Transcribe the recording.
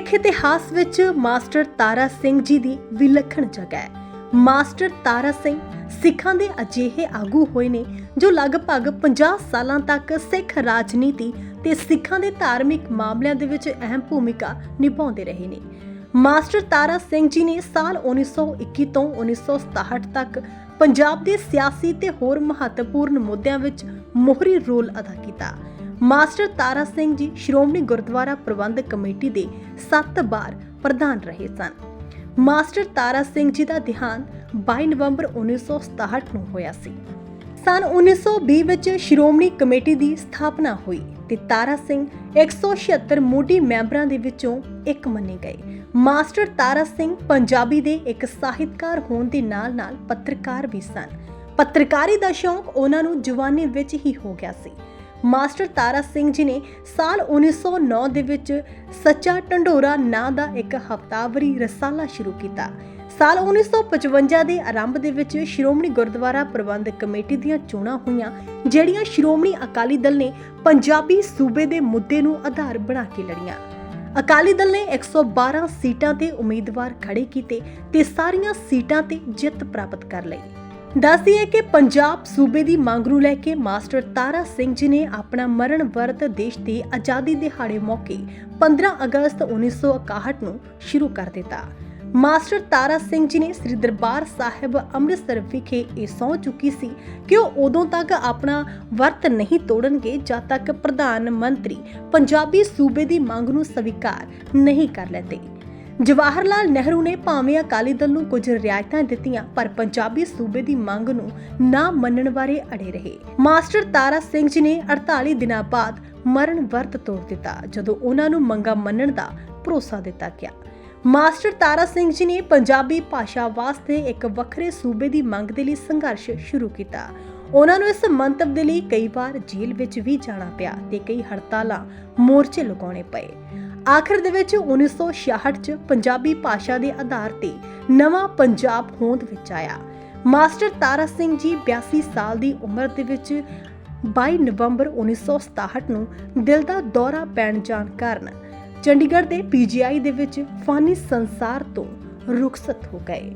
ਸਿੱਖ ਇਤਿਹਾਸ ਵਿੱਚ ਮਾਸਟਰ ਤਾਰਾ ਸਿੰਘ ਜੀ ਦੀ ਵਿਲੱਖਣ ਜਗ੍ਹਾ ਹੈ। ਮਾਸਟਰ ਤਾਰਾ ਸਿੰਘ ਸਿੱਖਾਂ ਦੇ ਅਜਿਹੇ ਆਗੂ ਹੋਏ ਨੇ ਜੋ ਲਗਭਗ 50 ਸਾਲਾਂ ਤੱਕ ਸਿੱਖ ਰਾਜਨੀਤੀ ਤੇ ਸਿੱਖਾਂ ਦੇ ਧਾਰਮਿਕ ਮਾਮਲਿਆਂ ਦੇ ਵਿੱਚ ਅਹਿਮ ਭੂਮਿਕਾ ਨਿਭਾਉਂਦੇ ਰਹੇ ਨੇ। ਮਾਸਟਰ ਤਾਰਾ ਸਿੰਘ ਜੀ ਨੇ ਸਾਲ 1921 ਤੋਂ 1967 ਤੱਕ ਪੰਜਾਬ ਦੇ ਸਿਆਸੀ ਤੇ ਹੋਰ ਮਹੱਤਵਪੂਰਨ ਮੁੱਦਿਆਂ ਵਿੱਚ ਮੋਹਰੀ ਰੋਲ ਅਦਾ ਕੀਤਾ। ਮਾਸਟਰ ਤਾਰਾ ਸਿੰਘ ਜੀ ਸ਼੍ਰੋਮਣੀ ਗੁਰਦੁਆਰਾ ਪ੍ਰਬੰਧਕ ਕਮੇਟੀ ਦੇ 7 ਵਾਰ ਪ੍ਰਧਾਨ ਰਹੇ ਸਨ। ਮਾਸਟਰ ਤਾਰਾ ਸਿੰਘ ਜੀ ਦਾ ਦੇਹਾਂਤ 22 ਨਵੰਬਰ 1967 ਨੂੰ ਹੋਇਆ ਸੀ। ਸਨ 1920 ਵਿੱਚ ਸ਼੍ਰੋਮਣੀ ਕਮੇਟੀ ਦੀ ਸਥਾਪਨਾ ਹੋਈ ਤੇ ਤਾਰਾ ਸਿੰਘ 176 ਮੋਢੀ ਮੈਂਬਰਾਂ ਦੇ ਵਿੱਚੋਂ ਇੱਕ ਮੰਨੇ ਗਏ। ਮਾਸਟਰ ਤਾਰਾ ਸਿੰਘ ਪੰਜਾਬੀ ਦੇ ਇੱਕ ਸਾਹਿਤਕਾਰ ਹੋਣ ਦੇ ਨਾਲ-ਨਾਲ ਪੱਤਰਕਾਰ ਵੀ ਸਨ। ਪੱਤਰਕਾਰੀ ਦਾ ਸ਼ੌਂਕ ਉਹਨਾਂ ਨੂੰ ਜਵਾਨੀ ਵਿੱਚ ਹੀ ਹੋ ਗਿਆ ਸੀ। ਮਾਸਟਰ ਤਾਰਾ ਸਿੰਘ ਜੀ ਨੇ ਸਾਲ 1909 ਦੇ ਵਿੱਚ ਸੱਚਾ ਢੰਡੋਰਾ ਨਾਂ ਦਾ ਇੱਕ ਹਫ਼ਤਾਵਰੀ ਰਸਾਲਾ ਸ਼ੁਰੂ ਕੀਤਾ। ਸਾਲ 1955 ਦੇ ਆਰੰਭ ਦੇ ਵਿੱਚ ਸ਼੍ਰੋਮਣੀ ਗੁਰਦੁਆਰਾ ਪ੍ਰਬੰਧਕ ਕਮੇਟੀ ਦੀਆਂ ਚੋਣਾਂ ਹੋਈਆਂ, ਜਿਹੜੀਆਂ ਸ਼੍ਰੋਮਣੀ ਅਕਾਲੀ ਦਲ ਨੇ ਪੰਜਾਬੀ ਸੂਬੇ ਦੇ ਮੁੱਦੇ ਨੂੰ ਆਧਾਰ ਬਣਾ ਕੇ ਲੜੀਆਂ। ਅਕਾਲੀ ਦਲ ਨੇ 112 ਸੀਟਾਂ ਤੇ ਉਮੀਦਵਾਰ ਖੜੇ ਕੀਤੇ ਤੇ ਸਾਰੀਆਂ ਸੀਟਾਂ ਤੇ ਜਿੱਤ ਪ੍ਰਾਪਤ ਕਰ ਲਈ। ਦੱਸਦੀਏ ਕਿ ਪੰਜਾਬ ਸੂਬੇ ਦੀ ਮੰਗ ਨੂੰ ਲੈ ਕੇ ਮਾਸਟਰ ਤਾਰਾ ਸਿੰਘ ਜੀ ਨੇ ਆਪਣਾ ਮਰਨ ਵਰਤ ਦੇਸ਼ ਦੇ ਆਜ਼ਾਦੀ ਦਿਹਾੜੇ ਮੌਕੇ 15 ਅਗਸਤ 1961 ਨੂੰ ਸ਼ੁਰੂ ਕਰ ਦਿੱਤਾ। ਮਾਸਟਰ ਤਾਰਾ ਸਿੰਘ ਜੀ ਨੇ ਸ੍ਰੀ ਦਰਬਾਰ ਸਾਹਿਬ ਅੰਮ੍ਰਿਤਸਰ ਵਿਖੇ ਇਹ ਸਹੁੰ ਚੁੱਕੀ ਸੀ ਕਿ ਉਹ ਉਦੋਂ ਤੱਕ ਆਪਣਾ ਵਰਤ ਨਹੀਂ ਤੋੜਨਗੇ ਜਦ ਤੱਕ ਪ੍ਰਧਾਨ ਮੰਤਰੀ ਪੰਜਾਬੀ ਸੂਬੇ ਦੀ ਮੰਗ ਨੂੰ ਸਵੀਕਾਰ ਨਹੀਂ ਕਰ ਲੈਂਦੇ। ਜਵਾਹਰ ਲਾਲ ਨਹਿਰੂ ਨੇ ਭਾਵੇਂ ਅਕਾਲੀ ਦਲ ਨੂੰ ਕੁਝ ਰਿਆਇਤਾਂ ਦਿੱਤੀਆਂ, ਪਰ ਪੰਜਾਬੀ ਸੂਬੇ ਦੀ ਮੰਗ ਨੂੰ ਨਾ ਮੰਨਣ ਬਾਰੇ ਅੜੇ ਰਹੇ। ਮਾਸਟਰ ਤਾਰਾ ਸਿੰਘ ਜੀ ਨੇ 48 ਦਿਨਾਂ ਬਾਅਦ ਮਰਨ ਵਰਤ ਤੋੜ ਦਿੱਤਾ, ਜਦੋਂ ਉਹਨਾਂ ਨੂੰ ਮੰਗਾ ਮੰਨਣ ਦਾ ਭਰੋਸਾ ਦਿੱਤਾ ਗਿਆ। ਮਾਸਟਰ ਤਾਰਾ ਸਿੰਘ ਜੀ ਨੇ ਪੰਜਾਬੀ ਭਾਸ਼ਾ ਵਾਸਤੇ ਇੱਕ ਵੱਖਰੇ ਸੂਬੇ ਦੀ ਮੰਗ ਦੇ ਲਈ ਸੰਘਰਸ਼ ਸ਼ੁਰੂ ਕੀਤਾ। ਉਹਨਾਂ ਨੂੰ ਇਸ ਮੰਤਵ ਦੇ ਲਈ ਕਈ ਵਾਰ ਜੇਲ੍ਹ ਵਿੱਚ ਵੀ ਜਾਣਾ ਪਿਆ ਤੇ ਕਈ ਹੜਤਾਲਾਂ ਮੋਰਚੇ ਲਗਾਉਣੇ ਪਏ। ਆਖਰ ਦੇ ਵਿੱਚ 1966 ਚ ਪੰਜਾਬੀ ਭਾਸ਼ਾ ਦੇ ਆਧਾਰ ਤੇ ਨਵਾਂ ਪੰਜਾਬ ਹੋਂਦ ਵਿੱਚ ਆਇਆ। ਮਾਸਟਰ ਤਾਰਾ ਸਿੰਘ ਜੀ 82 ਸਾਲ ਦੀ ਉਮਰ ਦੇ ਵਿੱਚ 22 ਨਵੰਬਰ 1967 ਨੂੰ ਦਿਲ ਦਾ ਦੌਰਾ ਪੈਣ ਜਾਣ ਕਾਰਨ ਚੰਡੀਗੜ੍ਹ ਦੇ ਪੀਜੀਆਈ ਦੇ ਵਿੱਚ ਫਾਨੀ ਸੰਸਾਰ ਤੋਂ ਰੁਖਸਤ ਹੋ ਗਏ।